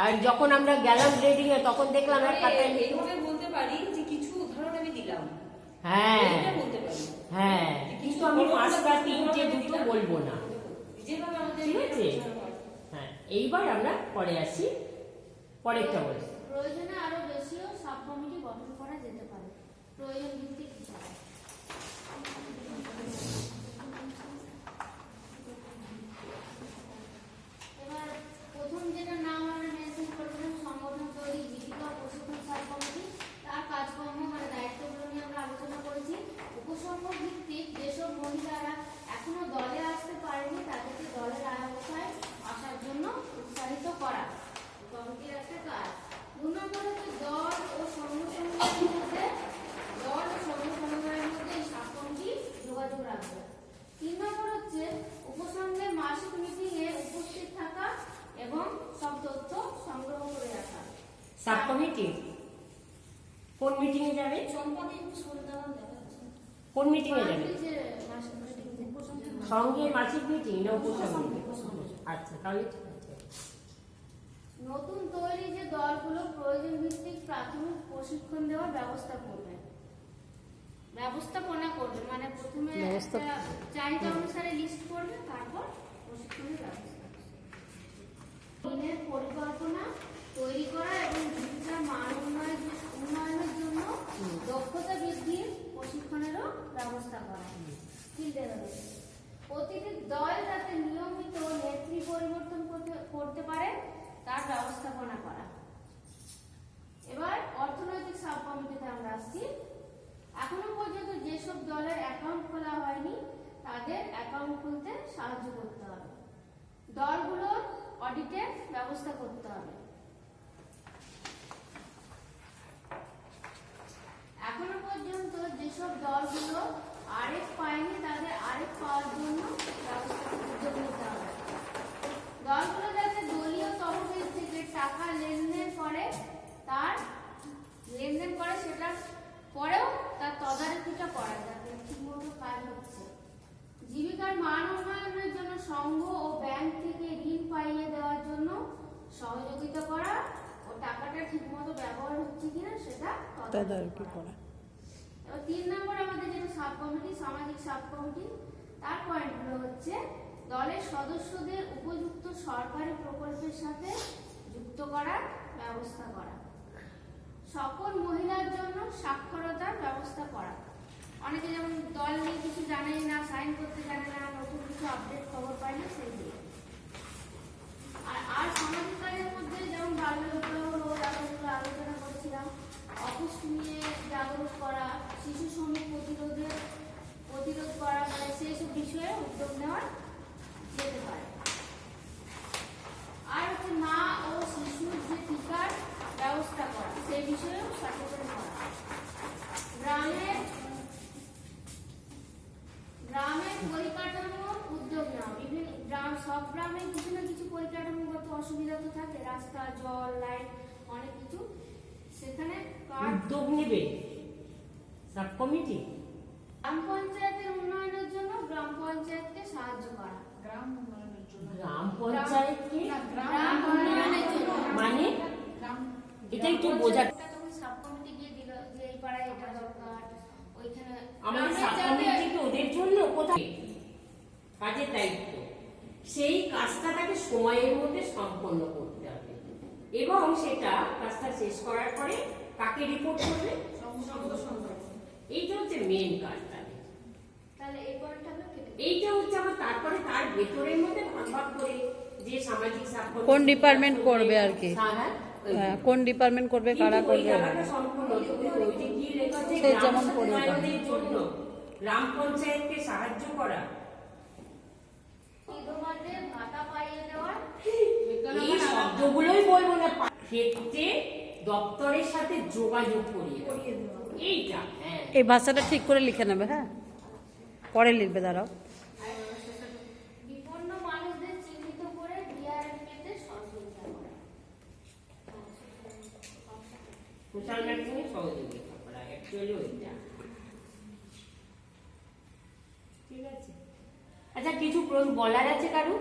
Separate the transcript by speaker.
Speaker 1: আর যখন আমরা গেলাম গ্রেডিং এ তখন দেখলাম এক খাতায় লিখে-
Speaker 2: এইভাবে বলতে পারি যে কিছু উদাহরণ আমি দিলাম।
Speaker 1: হ্যাঁ।
Speaker 2: বলতে
Speaker 1: হ্যাঁ। কিন্তু আমি পাঁচটা তিনটে দুটো বলব না। ঠিক আছে?
Speaker 2: হ্যাঁ।
Speaker 1: এইবার আমরা পরে আসি। পরেরটা বলি
Speaker 3: প্রয়োজনে আরও বেশিও সাব কমিটি গঠন করা যেতে পারে। প্রয়োজন ভিত্তিক হিসাবে এবার প্রথম যেটা নাম আমরা মেনশন করেছিলাম সংগঠন তৈরি জীবিকা ও প্রশিক্ষণ সাব কমিটি তার কাজকর্ম মানে দায়িত্বগুলো নিয়ে আমরা আলোচনা করেছি উপসংঘ ভিত্তিক যেসব মহিলারা এখনও দলে আসতে পারেনি তাদেরকে দলের আওতায় আসার জন্য উৎসাহিত করা কমিটির একটা কাজ দু নম্বর হচ্ছে দল ও সংঘ মধ্যে দল ও সংঘ মধ্যে এই সাব কমিটি যোগাযোগ রাখবে। তিন নম্বর হচ্ছে উপসংঘের মাসিক মিটিং এ উপস্থিত থাকা এবং সব তথ্য সংগ্রহ করে রাখা।
Speaker 1: সাব কমিটি কোন মিটিং এ যাবে?
Speaker 3: দেখাচ্ছে
Speaker 1: কোন মিটিং এ যাবে?
Speaker 3: মাসিক মিটিং উপসংঘের
Speaker 1: সঙ্গে মাসিক মিটিং না উপসঙ্গ আচ্ছা তাহলে ঠিক আছে
Speaker 3: নতুন তৈরি যে দলগুলো প্রয়োজন ভিত্তিক প্রাথমিক প্রশিক্ষণ দেওয়ার ব্যবস্থা করবে। ব্যবস্থাপনা করবে মানে প্রথমে চাহিদা অনুসারে লিস্ট করবে তারপর প্রশিক্ষণের ব্যবস্থা দিনের পরিকল্পনা তৈরি করা এবং জীবিকার মান উন্নয়ন উন্নয়নের জন্য দক্ষতা বৃদ্ধির প্রশিক্ষণেরও ব্যবস্থা করা। প্রতিটি দল যাতে নিয়মিত নেত্রী পরিবর্তন করতে করতে পারে তার ব্যবস্থাপনা করা এবার অর্থনৈতিক সাব কমিটিতে আমরা আসছি এখনও পর্যন্ত যেসব দলের অ্যাকাউন্ট খোলা হয়নি তাদের অ্যাকাউন্ট খুলতে সাহায্য করতে হবে। দলগুলোর অডিটের ব্যবস্থা করতে হবে এখনও পর্যন্ত যেসব দলগুলো আরেক পায়নি তাদের আরেক পাওয়ার জন্য ব্যবস্থা উদ্যোগ নিতে হবে দলগুলো যাতে দলীয় তহবিল থেকে টাকা লেনদেন করে তার লেনদেন করে সেটা পরেও তার তদারকিটা করা যাতে ঠিকমতো কাজ হচ্ছে জীবিকার মান উন্নয়নের জন্য সংঘ ও ব্যাংক থেকে ঋণ পাইয়ে দেওয়ার জন্য সহযোগিতা করা ও টাকাটা ঠিকমতো ব্যবহার হচ্ছে কিনা সেটা
Speaker 4: তদারকি করা।
Speaker 3: তিন নম্বর আমাদের যেটা সাব কমিটি সামাজিক সাব কমিটি তার পয়েন্টগুলো হচ্ছে দলের সদস্যদের উপযুক্ত সরকারি প্রকল্পের সাথে যুক্ত করার ব্যবস্থা করা। সকল মহিলার জন্য সাক্ষরতার ব্যবস্থা করা। অনেকে যেমন দল নিয়ে কিছু জানেই না সাইন করতে জানে না, নতুন কিছু আপডেট খবর পায় না সেই দিয়ে আর আর সামাজিক কাজের মধ্যে যেমন বাল্য বিবাহ রোধ আগুনগুলো আলোচনা করেছিলাম অপুষ্টি নিয়ে জাগরুক করা শিশু শ্রমিক প্রতিরোধের প্রতিরোধ করা মানে সেই সব বিষয়ে উদ্যোগ নেওয়া যেতে পারে। আর হচ্ছে মা ও শিশুর যে টিকার ব্যবস্থা করা সেই বিষয়েও সচেতন করা। গ্রামের গ্রামের পরিকাঠামো উদ্যোগ নেওয়া, বিভিন্ন গ্রাম, সব গ্রামে কিছু না কিছু পরিকাঠামোগত অসুবিধা তো থাকে, রাস্তা, জল, লাইট, অনেক কিছু। সেখানে
Speaker 1: উদ্যোগ নেবে। Sub committee.
Speaker 3: গ্রাম পঞ্চায়েতের উন্নয়নের জন্য গ্রাম পঞ্চায়েতকে সাহায্য করা।
Speaker 2: গ্রাম উন্নয়নের জন্য।
Speaker 1: গ্রাম পঞ্চায়েতকে
Speaker 3: গ্রাম উন্নয়নের জন্য।
Speaker 1: মানে? এটা একটু বোঝা
Speaker 3: তখন সাব কমিটি গিয়ে দিল যে এই পাড়ায় এটা দরকার ওইখানে
Speaker 1: আমাদের সাব
Speaker 3: যাতে-
Speaker 1: কমিটিকে ওদের জন্য কোথায়? কাজের দায়িত্ব। সেই কাজটা তাকে সময়ের মধ্যে সম্পন্ন করতে হবে। এবং সেটা কাজটা শেষ করার পরে কাকে রিপোর্ট করবে? এইটা হচ্ছে মেন কাজ তাদের।
Speaker 3: তাহলে এই পয়েন্টটা আমরা।
Speaker 1: এইটা হচ্ছে আবার তারপরে তার ভেতরের মধ্যে ভাগ ভাগ করে যে সামাজিক
Speaker 4: কোন department করবে আর কি?
Speaker 1: হ্যাঁ, হ্যাঁ,
Speaker 4: হ্যাঁ, কোন ডিপার্টমেন্ট করবে কারা করবে সে যেমন করবে
Speaker 1: গ্রাম পঞ্চায়েতকে সাহায্য করা এই শব্দগুলোই বলব না ক্ষেত্রে দপ্তরের সাথে যোগাযোগ করিয়ে এইটা হ্যাঁ।
Speaker 4: এই ভাষাটা ঠিক করে লিখে নেবে হ্যাঁ? পরে লিখবে দাঁড়াও।
Speaker 1: সোশ্যাল সহযোগিতা করা অ্যাকচুয়ালি ওইটা। ঠিক আছে। আচ্ছা কিছু প্রশ্ন বলার আছে কারু?